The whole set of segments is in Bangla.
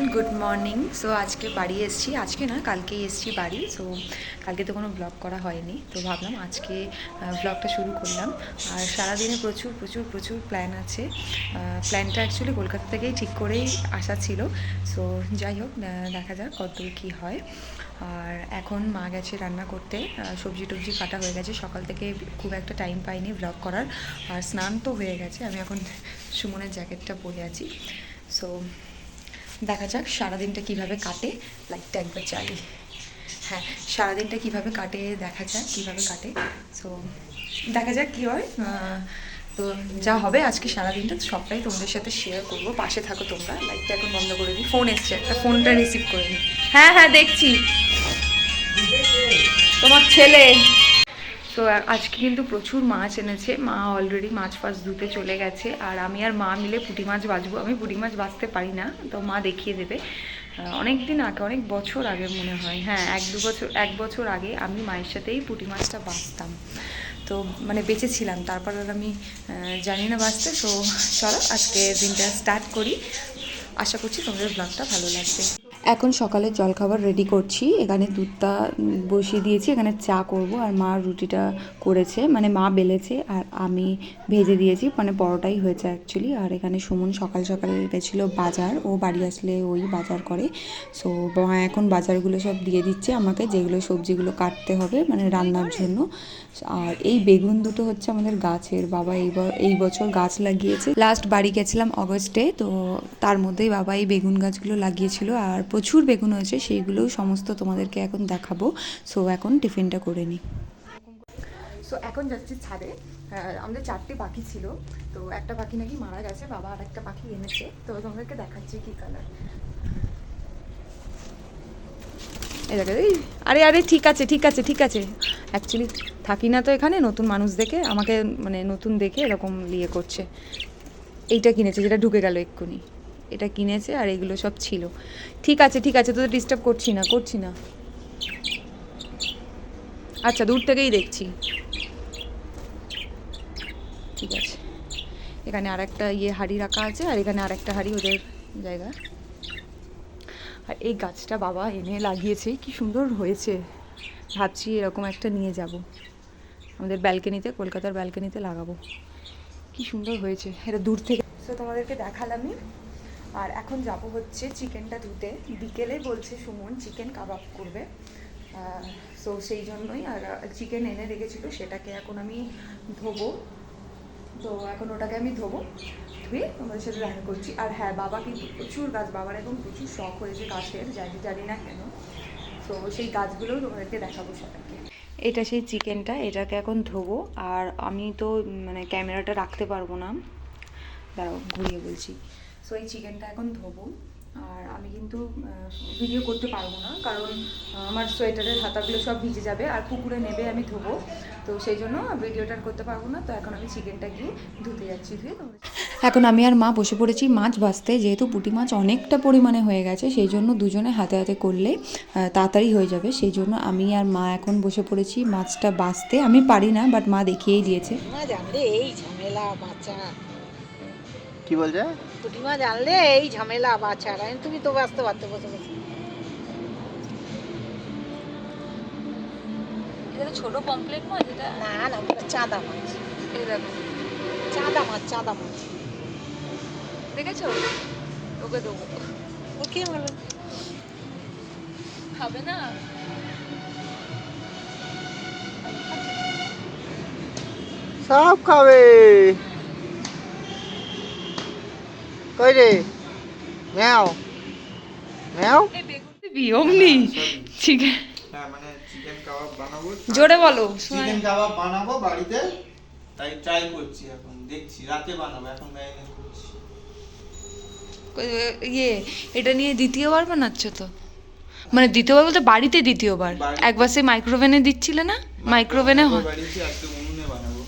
গুড মর্নিং সো আজকে বাড়ি এসেছি। আজকে না, কালকেই এসেছি বাড়ি। সো কালকে তো কোনো ব্লগ করা হয়নি। তো ভাবলাম আজকে ব্লগটা শুরু করলাম। আর সারাদিনে প্রচুর প্রচুর প্রচুর প্ল্যান আছে। প্ল্যানটা অ্যাকচুয়ালি কলকাতা থেকেই ঠিক করেই আসা ছিল। সো যাই হোক দেখা যাক কতদূর কী হয়। আর এখন মা গেছে রান্না করতে। সবজি টবজি কাটা হয়ে গেছে। সকাল থেকে খুব একটা টাইম পাইনি ব্লগ করার। আর স্নান তো হয়ে গেছে। আমি এখন সুমনের জ্যাকেটটা পরে আছি। সো দেখা যাক সারাদিনটা কীভাবে কাটে লাইটটা একবার চালি হ্যাঁ সারাদিনটা কীভাবে কাটে দেখা যাক কীভাবে কাটে। সো দেখা যাক কী হয়। তো যা হবে আজকে সারাদিনটা সবটাই তোমাদের সাথে শেয়ার করব। পাশে থাকো তোমরা লাইটটা এখন বন্ধ করে দিই। ফোন এসছে, একটা ফোনটা রিসিভ করে নিই হ্যাঁ হ্যাঁ দেখছি। তোমার ছেলে। তো আজকে কিন্তু প্রচুর মাছ এনেছে। মা অলরেডি মাছ ফাছ ধুতে চলে গেছে। আর আমি আর মা মিলে পুঁটি মাছ বাছবো আমি পুঁটি মাছ বাছতে পারি না, তো মা দেখিয়ে দেবে। অনেক দিন আগে, অনেক বছর আগে মনে হয়। হ্যাঁ এক দু বছর, এক বছর আগে আমি মায়ের সাথেই পুঁটি মাছটা বাছতাম তো মানে বেঁচেছিলাম তারপর আর আমি জানি না বাঁচতে। তো চলো, আজকে দিনটা স্টার্ট করি। আশা করছি তোমাদের ব্লগটা ভালো লাগবে। এখন সকালে জলখাবার রেডি করছি। এখানে দুধটা বসিয়ে দিয়েছি, এখানে চা করব। আর মা রুটিটা করেছে মানে মা বেলেছে আর আমি ভেজে দিয়েছি মানে পরোটাই হয়েছে অ্যাকচুয়ালি আর এখানে সুমন সকাল সকালে গেছিল বাজার, ও বাড়ি আসলে ওই বাজার করে। সো মা এখন বাজারগুলো সব দিয়ে দিচ্ছে আমাকে, যেগুলো সবজিগুলো কাটতে হবে মানে রান্নার জন্য। আর এই বেগুন দুটো হচ্ছে আমাদের গাছের। বাবা এইবার এই বছর গাছ লাগিয়েছে। লাস্ট বাড়ি গেছিলাম অগস্টে তো তার মধ্যেই বাবা এই বেগুন গাছগুলো লাগিয়েছিল আর প্রচুর বেগুন হয়েছে, সেইগুলোও সমস্ত তোমাদেরকে এখন দেখাবো। সো এখন টিফিনটা করে নিই। সো এখন যাচ্ছি ছাদে। আমাদের চারটে পাখি ছিল। তো একটা পাখি নাকি মারা গেছে, বাবা আর একটা পাখি এনেছে। তো তোমাদেরকে দেখাচ্ছি কি কালার আরে আরে, ঠিক আছে ঠিক আছে ঠিক আছে। অ্যাকচুয়ালি থাকি না তো এখানে, নতুন মানুষ দেখে, আমাকে মানে নতুন দেখে এরকম ইয়ে করছে। এইটা কিনেছে, যেটা ঢুকে গেল এক্ষুনি। এটা কিনেছে আর এগুলো সব ছিল। ঠিক আছে ঠিক আছে, তোদের ডিস্টার্ব করছি না করছি না। আচ্ছা দূর থেকেই দেখছি। ঠিক আছে। এখানে আর একটা ইয়ে হাড়ি রাখা আছে আর এখানে আর একটা হাড়ি ওদের জায়গা। আর এই গাছটা বাবা এনে লাগিয়েছে, কি সুন্দর হয়েছে। ভাবছি এরকম একটা নিয়ে যাব। আমাদের ব্যালকনিতে, কলকাতার ব্যালকনিতে লাগাবো। কি সুন্দর হয়েছে, এটা দূর থেকে। তো তোমাদেরকে দেখালামই। আর এখন যাব হচ্ছে চিকেনটা ধুতে। বিকেলে বলছে সুমন চিকেন কাবাব করবে। সো সেই জন্যই আর চিকেন এনে রেখেছিল, সেটাকে এখন আমি ধোবো। তো এখন ওটাকে আমি ধোবো, ধুয়ে তোমাদের সাথে দেখা করছি। আর হ্যাঁ বাবা কিন্তু প্রচুর গাছ, বাবার এখন প্রচুর শখ হয়েছে গাছের, জানি জানি না কেন। তো সেই গাছগুলোও তোমাদেরকে দেখাবো সবাইকে। এটা সেই চিকেনটা, এটাকে এখন ধোবো। আর আমি তো মানে ক্যামেরাটা রাখতে পারব না। দাঁড়াও, ঘুরিয়ে বলছি। সো এই চিকেনটা এখন ধোবো। আর আমি কিন্তু ভিডিও করতে পারব না। কারণ আমার সোয়েটারের হাতাগুলো সব ভিজে যাবে আর পুকুরে নেবে আমি ধোবো। তো সেই জন্য ভিডিওটা করতে পারব না। তো এখন আমি চিকেনটা গিয়ে ধুতে যাচ্ছি। ধুয়ে এখন আমি আর মা বসে পড়েছি মাছ ভাজতে। যেহেতু পুঁটি মাছ অনেকটা পরিমাণে হয়ে গেছে সেই জন্য দুজনে হাতে হাতে করলে তাড়াতাড়ি হয়ে যাবে। সেই জন্য আমি আর মা এখন বসে পড়েছি মাছটা বাছতে আমি পারি না বাট মা দেখিয়েই দিয়েছে। মা জানলে এই ঝামেলা বাচ্চা কি বলছে? পুটিমা জানলে এই ঝামেলা বাচ্চার আমি তুমি তো ব্যস্ত পারতে বসে বসে। এটা ছোট পমপ্লেট মাছ এটা না না ওটা চাঁদা মাছ। এই দেখো চাঁদা মাছ চাঁদা মাছ। দেখেছ? ওকে দেবো। ওকে বলো? খাবে না? সব খাবে। কই রে ম্যাও। ম্যাও? এই বেগুন দিবি অমনি। চিকেন হ্যাঁ মানে চিকেন কাবাব বানাবো। জোরে বলো চিকেন কাবাব বানাবো বাড়িতে। তাই ট্রাই করছি এখন দেখছি রাতে বানাবো এখন ম্যারিনেট করছি। ইয়ে এটা নিয়ে দ্বিতীয়বার বানাচ্ছ তো? মানে দ্বিতীয়বার বলতে বাড়িতে দ্বিতীয়বার? একবার সে মাইক্রোওভেনে দিচ্ছিলে না? মাইক্রোওভেনে হয় বাড়িতে আজকে উনুনে বানাবো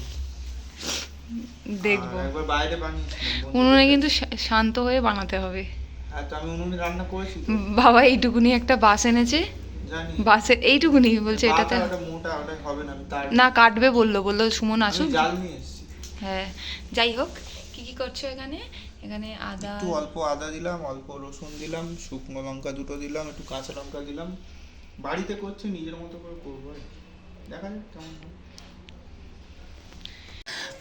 দেখব। উনুনে কিন্তু শান্ত হয়ে বানাতে হবে। বাবা এইটুকুনি একটা বাস এনেছে। বাসের এইটুকুনি বলছে এটাতে। না কাটবে বলল বলল সুমন আসুক। হ্যাঁ যাই হোক কি কি করছ এখানে? এখানে আদা একটু অল্প আদা দিলাম অল্প রসুন দিলাম শুকনো লঙ্কা দুটো দিলাম একটু কাঁচা লঙ্কা দিলাম। বাড়িতে করছি নিজের মতো করে করব। দেখা যাক কেমন হয়।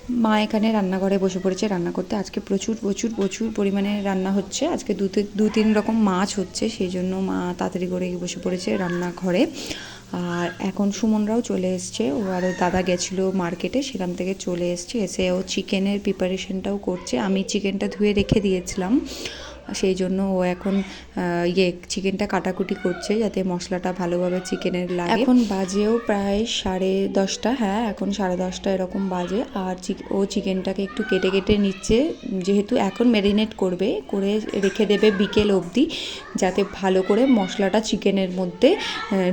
মা এখানে রান্নাঘরে বসে পড়েছে, রান্না করতে। আজকে প্রচুর প্রচুর প্রচুর পরিমাণে রান্না হচ্ছে। আজকে দু দু তিন রকম মাছ হচ্ছে, সেই জন্য মা তাড়াতাড়ি করে বসে পড়েছে রান্নাঘরে। আর এখন সুমনরাও চলে এসছে। ও আর দাদা গেছিল মার্কেটে, সেখান থেকে চলে এসছে। এসে ও চিকেনের প্রিপারেশনটাও করছে। আমি চিকেনটা ধুয়ে রেখে দিয়েছিলাম। সেই জন্য ও এখন ইয়ে চিকেনটা কাটাকুটি করছে যাতে মশলাটা ভালোভাবে চিকেনের লাগে। এখন বাজেও প্রায় সাড়ে দশটা হ্যাঁ এখন সাড়ে দশটা এরকম বাজে। আর ও চিকেনটাকে একটু কেটে কেটে নিচ্ছে। যেহেতু এখন ম্যারিনেট করবে, করে রেখে দেবে বিকেল অবধি। যাতে ভালো করে মশলাটা চিকেনের মধ্যে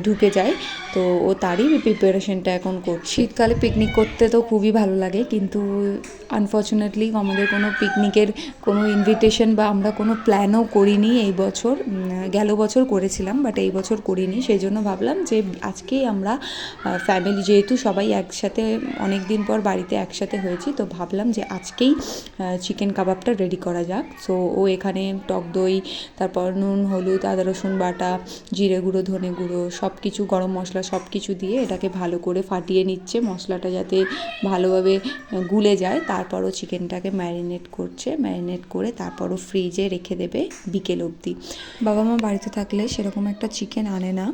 ঢুকে যায়। তো ও তারই প্রিপারেশনটা এখন করছে। শীতকালে পিকনিক করতে তো খুবই ভালো লাগে, কিন্তু আনফর্চুনেটলি আমাদের কোনো পিকনিকের কোনো ইনভিটেশন বা আমরা কোনো প্ল্যানও করিনি এই বছর। গেল বছর করেছিলাম বাট এই বছর করিনি। সেই জন্য ভাবলাম যে আজকেই আমরা ফ্যামিলি যেহেতু সবাই একসাথে অনেক দিন পর বাড়িতে একসাথে হয়েছি, তো ভাবলাম যে আজকেই চিকেন কাবাবটা রেডি করা যাক। সো ও এখানে টক দই, তারপর নুন হলুদ, আদা, রসুন বাটা, জিরে গুঁড়ো, ধনে গুঁড়ো সব কিছু গরম মশলা সব কিছু দিয়ে এটাকে ভালো করে ফাটিয়ে নিচ্ছে। মশলাটা যাতে ভালোভাবে গুলে যায়, তারপরও চিকেনটাকে ম্যারিনেট করছে। ম্যারিনেট করে তারপরও ফ্রিজে রেখে দেবে বিকেল অবধি। বাবা মা বাড়িতে থাকলে সেরকম একটা চিকেন আনে না।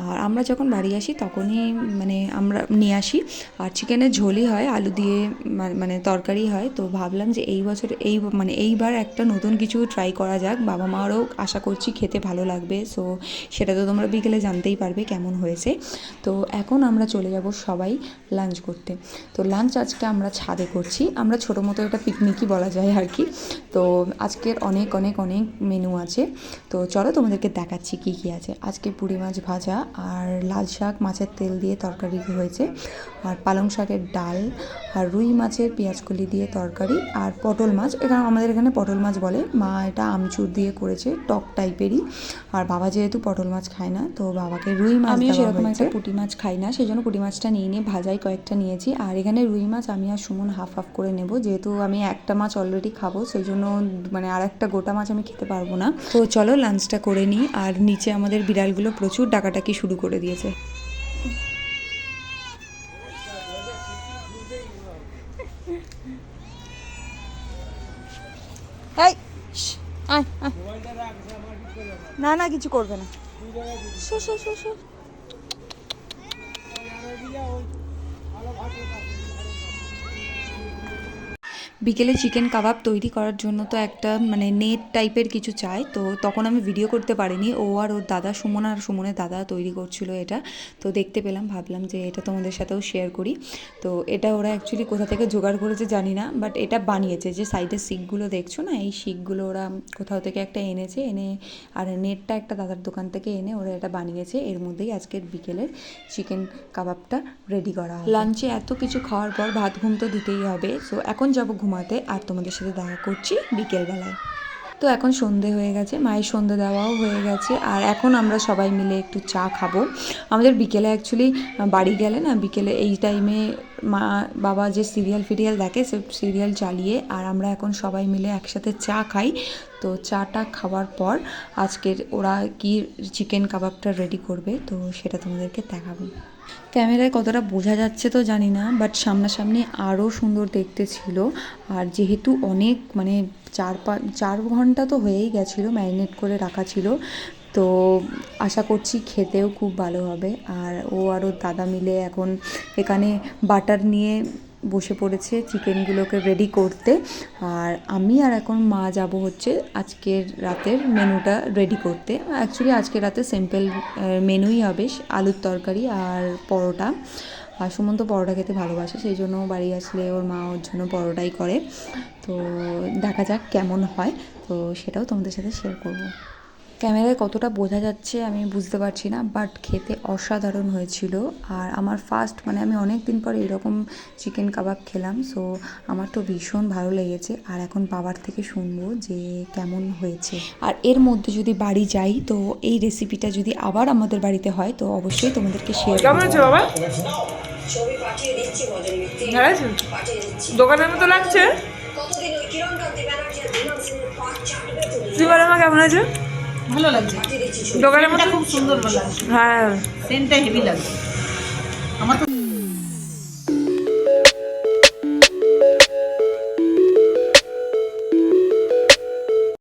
আর আমরা যখন বাড়ি আসি তখনই মানে আমরা নিয়ে আসি। আর চিকেনের ঝোলই হয়, আলু দিয়ে মানে তরকারি হয়। তো ভাবলাম যে এই বছর, এই মানে এইবার একটা নতুন কিছু ট্রাই করা যাক। বাবা মারও আশা করছি খেতে ভালো লাগবে। সো সেটা তো তোমরা বিকেলে জানতেই পারবে কেমন হয়েছে। তো এখন আমরা চলে যাব সবাই লাঞ্চ করতে। তো লাঞ্চ আজকে আমরা ছাদে করছি। আমরা ছোটো মতো একটা পিকনিকই বলা যায় আর কি। তো আজকের অনেক অনেক অনেক মেনু আছে। তো চলো তোমাদেরকে দেখাচ্ছি কী কী আছে। আজকে পুঁটি মাছ ভাজা আর লাল শাক, মাছের তেল দিয়ে তরকারি হয়েছে। আর পালং শাকের ডাল, আর রুই মাছের পেঁয়াজকলি দিয়ে তরকারি, আর পটল মাছ। এখানে আমাদের এখানে পটল মাছ বলে। মা এটা আমচুর দিয়ে করেছে, টক টাইপেরই আর বাবা যেহেতু পটল মাছ খায় না তো বাবাকে রুই মাছ আমিও সেরকম একটা পুঁটি মাছ খাই না সেই জন্য পুঁটি মাছটা নিয়ে নিয়ে ভাজাই কয়েকটা নিয়েছি। আর এখানে রুই মাছ আমি আর সুমন হাফ হাফ করে নেব যেহেতু আমি একটা মাছ অলরেডি খাব সেই জন্য মানে আর একটা গোটা মাছ আমি খেতে পারব না। তো চলো লাঞ্চটা করে নিই আর নিচে আমাদের বিড়ালগুলো প্রচুর ডাকাটাকি শুরু করে দিয়েছে। শ্, আয় আয়। না না কিছু করবে না শো, শো, শো, শো। বিকেলে চিকেন কাবাব তৈরি করার জন্য তো একটা মানে নেট টাইপের কিছু চাই, তো তখন আমি ভিডিও করতে পারিনি। ও আর ওর দাদা সুমন আর সুমনের দাদা তৈরি করছিল এটা। তো দেখতে পেলাম, ভাবলাম যে এটা তোমাদের সাথেও শেয়ার করি। তো এটা ওরা অ্যাকচুয়ালি কোথা থেকে জোগাড় করেছে জানি না বাট এটা বানিয়েছে। যে সাইডের শিকগুলো দেখছ না, এই শিকগুলো ওরা কোথাও থেকে একটা এনেছে, এনে আর নেটটা একটা দাদার দোকান থেকে এনে ওরা এটা বানিয়েছে। এর মধ্যেই আজকের বিকেলের চিকেন কাবাবটা রেডি করা লাঞ্চে এত কিছু খাওয়ার পর ভাত ঘুম তো দিতেই হবে। সো এখন যাব ঘুমাতে আর তোমাদের সাথে দেখা করছি বিকেলবেলায়। তো এখন সন্ধে হয়ে গেছে, মায়ের সন্ধে দেওয়াও হয়ে গেছে আর এখন আমরা সবাই মিলে একটু চা খাব। আমাদের বিকেলে অ্যাকচুয়ালি বাড়ি গেলে না, বিকেলে এই টাইমে মা, বাবা যে সিরিয়াল ফিরিয়াল দেখে সে সিরিয়াল চালিয়ে আর আমরা এখন সবাই মিলে একসাথে চা খাই। তো চাটা খাওয়ার পর আজকের ওরা কি চিকেন কাবাবটা রেডি করবে, তো সেটা তোমাদেরকে দেখাবো। ক্যামেরায় কতটা বোঝা যাচ্ছে তো জানি না বাট সামনাসামনি আরও সুন্দর দেখতে ছিল। আর যেহেতু অনেক মানে চার পাঁচ চার ঘণ্টা তো হয়েই গেছিল ম্যারিনেট করে রাখা ছিল। তো আশা করছি খেতেও খুব ভালো হবে। আর ও আরও দাদা মিলে এখন এখানে বাটার নিয়ে বসে পড়েছে চিকেনগুলোকে রেডি করতে। আর আমি আর এখন মা যাব হচ্ছে আজকের রাতের মেনুটা রেডি করতে। অ্যাকচুয়ালি আজকের রাতে সিম্পল মেনুই হবে আলুর তরকারি আর পরোটা। আর সুমন্ত পরোটা খেতে ভালোবাসে, সেই জন্য বাড়ি আসলে ওর মা ওর জন্য পরোটাই করে। তো দেখা যাক কেমন হয়, তো সেটাও তোমাদের সাথে শেয়ার করব। ক্যামেরায় কতটা বোঝা যাচ্ছে আমি বুঝতে পারছি না বাট খেতে অসাধারণ হয়েছিল। আর আমার ফার্স্ট মানে আমি অনেক দিন পর এরকম চিকেন কাবাব খেলাম সো আমার তো ভীষণ ভালো লেগেছে। আর এখন বাবার থেকে শুনব যে কেমন হয়েছে। আর এর মধ্যে যদি বাড়ি যাই তো এই রেসিপিটা যদি আবার আমাদের বাড়িতে হয় তো অবশ্যই তোমাদেরকে শেয়ার কেমন আছে বাবা? দোকানের মতো লাগছে? তুই বলো মা কেমন আছে ভালো লাগছে। দোকানের মতো খুব সুন্দর লাগছে হ্যাঁ। সেন্টটা হেভি লাগছে। আমার তো